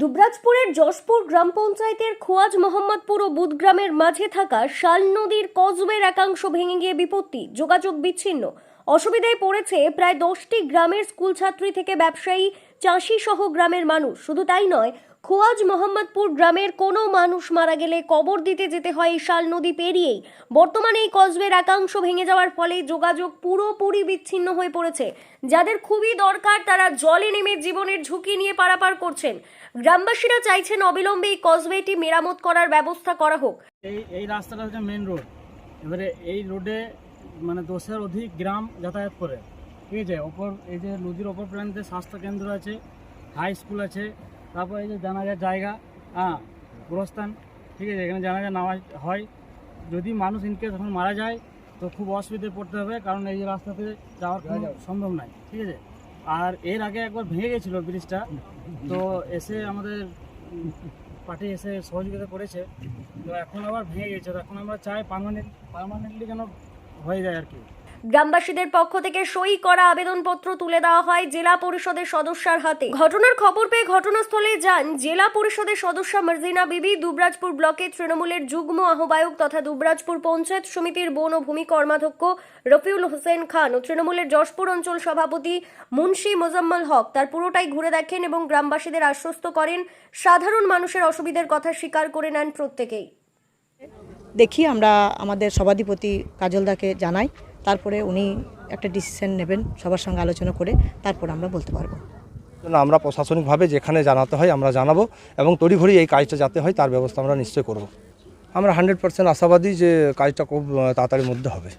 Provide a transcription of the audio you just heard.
দুবরাজপুরের যশপুর গ্রাম পঞ্চায়েতের খোয়াজ, মোহাম্মদপুর ও বুধগ্রামের মাঝে থাকা শাল নদীর কজওয়ের একাংশ ভেঙে গিয়ে বিপত্তি, যোগাযোগ বিচ্ছিন্ন। অসুবিধায় পড়েছে প্রায় দশটি গ্রামের স্কুল ছাত্রী থেকে ব্যবসায়ী চাষি সহ গ্রামের মানুষ। শুধু তাই নয়, খোয়াজ মোহাম্মদপুর গ্রামের কোনো মানুষ মারা গেলে কবর দিতে যেতে হয় শাল নদী পেরিয়েই। বর্তমানে এই কজওয়ের একাংশ ভেঙে যাওয়ার ফলে যোগাযোগ পুরোপুরি বিচ্ছিন্ন হয়ে পড়েছে। যাদের খুবই দরকার, তারা জলে নেমে জীবনের ঝুঁকি নিয়ে পারাপার করছেন। গ্রামবাসীরা চাইছেন অবিলম্বে এই কজওয়েটি মেরামত করার ব্যবস্থা করা হোক। এই এই রাস্তাটা হচ্ছে মেন রোড এবারে এই রোডে মানে দশের অধিক গ্রাম যাতায়াত করে। ঠিক আছে? ওপর এই যে নদীর ওপর প্রান্তে স্বাস্থ্য কেন্দ্র আছে হাই স্কুল আছে তারপর এই যে জানাজার জায়গা হ্যাঁ গোরস্থান ঠিক আছে? এখানে জানাজা নেওয়া হয়। যদি মানুষ ইনকে তখন মারা যায় তো খুব অসুবিধায় পড়তে হবে কারণ এই যে রাস্তাতে যাওয়ার কোনো সম্ভব নয় ঠিক আছে? আর এর আগে একবার ভেঙে গেছিল ব্রিজটা তো এসে আমাদের পার্টি এসে সহযোগিতা করেছে তো এখন আবার ভেঙে গেছে। তো এখন আমরা চাই পার্মানেন্ট পার্মানেন্টলি যেন হয়ে যায় আর কি। গ্রামবাসীদের পক্ষ থেকে সই করা আবেদনপত্র তুলে দেওয়া হয় জেলা পরিষদের সদস্যার হাতে। ঘটনার খবর পেয়ে ঘটনাস্থলে যান জেলা পরিষদের সদস্য মার্জিনা বিবি, দুবরাজপুর ব্লকের তৃণমূলের যুগ্ম আহ্বায়ক তথা দুবরাজপুর পঞ্চায়েত সমিতির বন ও ভূমি কর্মাধ্যক্ষ রফিউল হোসেন খান ও তৃণমূলের যশপুর অঞ্চল সভাপতি মুন্সি মোজাম্মল হক তার পুরোটাই ঘুরে দেখেন এবং গ্রামবাসীদের আশ্বস্ত করেন। সাধারণ মানুষের অসুবিধার কথা স্বীকার করে নেন প্রত্যেকেই। দেখি আমরা আমাদের সভাধিপতি কাজলদাকে জানাই, তারপরে উনি একটা ডিসিশন নেবেন সবার সঙ্গে আলোচনা করে, তারপর আমরা বলতে পারব। আমরা প্রশাসনিকভাবে যেখানে জানাতে হয় আমরা জানাব এবং তড়িঘড়ি এই কাজটা যাতে হয় তার ব্যবস্থা আমরা নিশ্চয় করব। আমরা হান্ড্রেড পার্সেন্ট আশাবাদী যে কাজটা খুব তাড়াতাড়ির মধ্যে হবে।